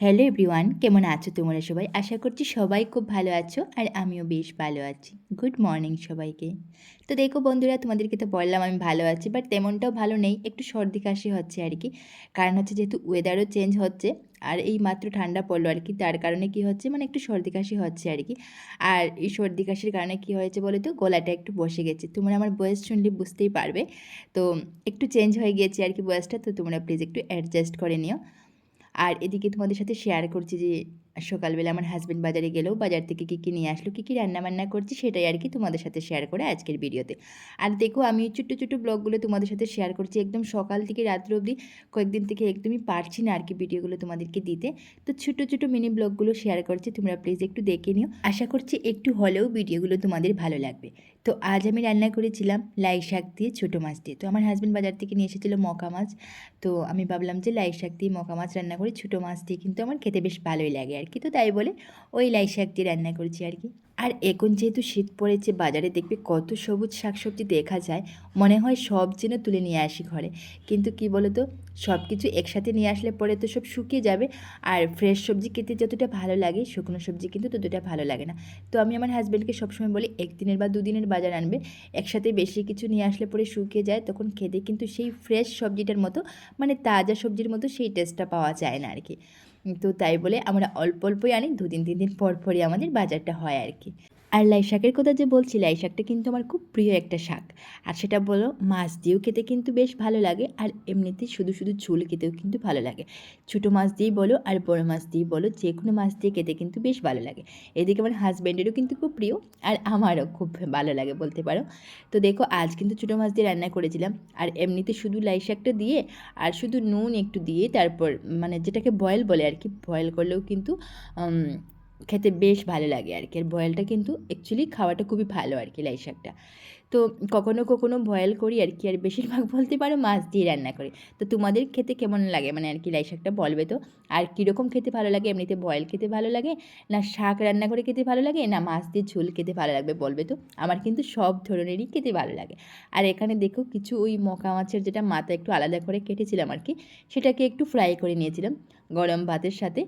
Hello everyone কেমন আছো তোমরা সবাই? আশা করছি সবাই খুব ভালো আছো আর আমিও বেশ ভালো আছি। গুড মর্নিং সবাইকে। তো দেখো বন্ধুরা, তোমাদেরকে তো বললাম আমি ভালো আছি বাট তেমনটাও ভালো নেই, একটু সর্দি কাশি হচ্ছে আর কি। কারণ হচ্ছে যেহেতু ওয়েদারও চেঞ্জ হচ্ছে, আর এই মাত্র ঠান্ডা পড়ল আর কি, তার কারণে কি হচ্ছে মানে একটু সর্দি কাশি হচ্ছে আর কি। আর এই সর্দি কাশির কারণে কি হয়েছে বলে তো, গলাটা একটু বসে গেছে। তোমরা আমার বয়স শুনলে বুঝতেই পারবে। তো একটু চেঞ্জ হয়ে গিয়েছে আর কি বয়সটা তো তোমরা প্লিজ একটু অ্যাডজাস্ট করে নিও। আর এদিকে তোমাদের সাথে শেয়ার করছি যে, সকালবেলা আমার হাজব্যান্ড বাজারে গেলেও বাজার থেকে কী কী নিয়ে আসলো, কী কী রান্নাবান্না করছি, সেটাই আর কি তোমাদের সাথে শেয়ার করে আজকের ভিডিওতে। আর দেখো, আমি ছোট্ট ছোট্ট ব্লগগুলো তোমাদের সাথে শেয়ার করছি, একদম সকাল থেকে রাত্র অবধি, কয়েকদিন থেকে একদমই পারছি না আর কি ভিডিওগুলো তোমাদেরকে দিতে। তো ছোটো ছোটো মিনি ব্লগগুলো শেয়ার করছি, তোমরা প্লিজ একটু দেখে নিও। আশা করছি একটু হলেও ভিডিওগুলো তোমাদের ভালো লাগবে। তো আজ আমি রান্না করেছিলাম লাই শাক দিয়ে ছোটো মাছ দিয়ে। তো আমার হাজব্যান্ড বাজার থেকে নিয়ে এসেছিল মকা মাছ। তো আমি ভাবলাম যে লাই শাক দিয়ে মকা মাছ রান্না করি ছোটো মাছ দিয়ে কিন্তু আমার খেতে বেশ ভালোই লাগে আর কি। তো তাই বলে ওই লাই শাক দিয়ে রান্না করেছি আর কি। আর এখন যেহেতু শীত পড়েছে, বাজারে দেখবে কত সবুজ শাকসবজি দেখা যায়, মনে হয় সব যেন তুলে নিয়ে আসি ঘরে। কিন্তু কি বলো তো সব কিছু একসাথে নিয়ে আসলে পরে তো সব শুকিয়ে যাবে। আর ফ্রেশ সবজি খেতে যতটা ভালো লাগে, শুকনো সবজি কিন্তু ততটা ভালো লাগে না। তো আমি আমার হাজব্যান্ডকে সবসময় বলি, একদিনের বা দুদিনের বাজার আনবে, একসাথে বেশি কিছু নিয়ে আসলে পরে শুকিয়ে যায়, তখন খেতে কিন্তু সেই ফ্রেশ সবজিটার মতো মানে তাজা সবজির মতো সেই টেস্টটা পাওয়া যায় না আর কি। তো তাই বলে আমরা অল্প অল্পই আনি দু দুদিন তিন দিন পর পরই আমাদের বাজারটা হয় আর কি। আর লাই শাকের কথা যে বলছি লাই শাকটা কিন্তু আমার খুব প্রিয় একটা শাক। আর সেটা বলো, মাছ দিয়েও খেতে কিন্তু বেশ ভালো লাগে, আর এমনিতে শুধু শুধু ঝোল খেতেও কিন্তু ভালো লাগে। ছোটো মাছ দিয়েই বলো, আর বড় মাছ দিয়েই বলো, যে কোনো মাছ দিয়ে খেতে কিন্তু বেশ ভালো লাগে। এদিকে আমার হাজব্যান্ডেরও কিন্তু খুব প্রিয়, আর আমারও খুব ভালো লাগে বলতে পারো। তো দেখো, আজ কিন্তু ছোটো মাছ দিয়ে রান্না করেছিলাম, আর এমনিতে শুধু লাই শাকটা দিয়ে, আর শুধু নুন একটু দিয়ে, তারপর মানে যেটাকে বয়েল বলে আর কি, বয়েল করলেও কিন্তু খেতে বেশ ভালো লাগে আর কি আর বয়েলটা কিন্তু অ্যাকচুয়ালি খাওয়াটা খুবই ভালো আর কি লাই শাকটা তো কখনো কখনো বয়েল করি আর কি আর বেশিরভাগ বলতে পারো মাছ দিয়ে রান্না করি। তো তোমাদের খেতে কেমন লাগে? মানে আর কি লাই শাকটা বলবে তো? আর কীরকম খেতে ভালো লাগে? এমনিতে বয়েল খেতে ভালো লাগে? না শাক রান্না করে খেতে ভালো লাগে? না মাছ দিয়ে ঝোল খেতে ভালো লাগবে বলবে তো? আমার কিন্তু সব ধরনেরই খেতে ভালো লাগে। আর এখানে দেখো কিছু ওই মকা মাছের যেটা মাথা একটু আলাদা করে কেটেছিলাম আর কি সেটাকে একটু ফ্রাই করে নিয়েছিলাম। গরম ভাতের সাথে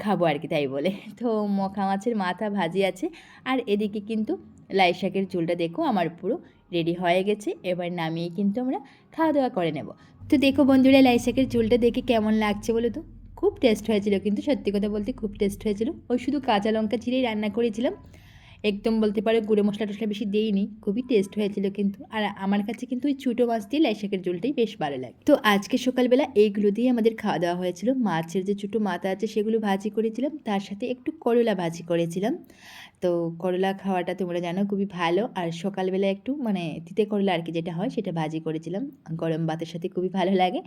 খাব আর কি তাই বলে। তো মখা মাছের মাথা ভাজি আছে। আর এদিকে কিন্তু লাই শাকের চুলটা দেখো আমার পুরো রেডি হয়ে গেছে। এবার নামিয়ে কিন্তু আমরা খাওয়া দাওয়া করে নেব। তো দেখো বন্ধুরা, লাই শাকের চুলটা দেখে কেমন লাগছে বলো তো? খুব টেস্ট হয়েছিল কিন্তু সত্যি কথা বলতে খুব টেস্ট হয়েছিল। ওই শুধু কাঁচা লঙ্কা চিড়েই রান্না করেছিলাম। একদম বলতে পারো গুঁড়ো মশলা টশলা বেশি দিইনি, খুবই টেস্ট হয়েছিল কিন্তু। আর আমার কাছে কিন্তু ওই ছোটো মাছ দিয়ে লাই শাকের ঝোলটাই বেশ ভালো লাগে। তো আজকে সকালবেলা এইগুলো দিয়ে আমাদের খাওয়া দাওয়া হয়েছিল। মাছের যে ছোটো মাথা আছে সেগুলো ভাজি করেছিলাম, তার সাথে একটু করলা ভাজি করেছিলাম। তো করলা খাওয়াটা তোমরা জানো খুবই ভালো, আর সকালবেলা একটু মানে তিতে করলা আর কি যেটা হয় সেটা ভাজি করেছিলাম। গরম ভাতের সাথে খুবই ভালো লাগে।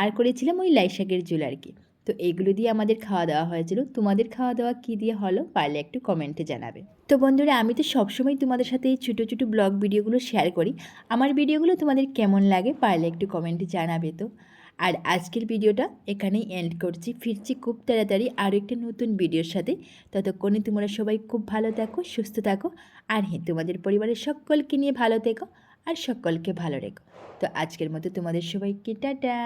আর করেছিলাম ওই লাই শাকের ঝোল আর কি। তো এগুলো দিয়ে আমাদের খাওয়া দাওয়া হয়েছিল। তোমাদের খাওয়া দাওয়া কী দিয়ে হলো পারলে একটু কমেন্টে জানাবে। তো বন্ধুরা, আমি তো সবসময় তোমাদের সাথে এই ছোটো ছোটো ব্লগ ভিডিওগুলো শেয়ার করি। আমার ভিডিওগুলো তোমাদের কেমন লাগে পারলে একটু কমেন্টে জানাবে তো। আর আজকের ভিডিওটা এখানেই এন্ড করছি। ফিরছি খুব তাড়াতাড়ি আরও একটা নতুন ভিডিওর সাথে। ততক্ষণে তোমরা সবাই খুব ভালো থাকো, সুস্থ থাকো। আর হ্যাঁ তোমাদের পরিবারের সকলকে নিয়ে ভালো থেকো আর সকলকে ভালো রেখো। তো আজকের মতো তোমাদের সবাইকে, টাটা!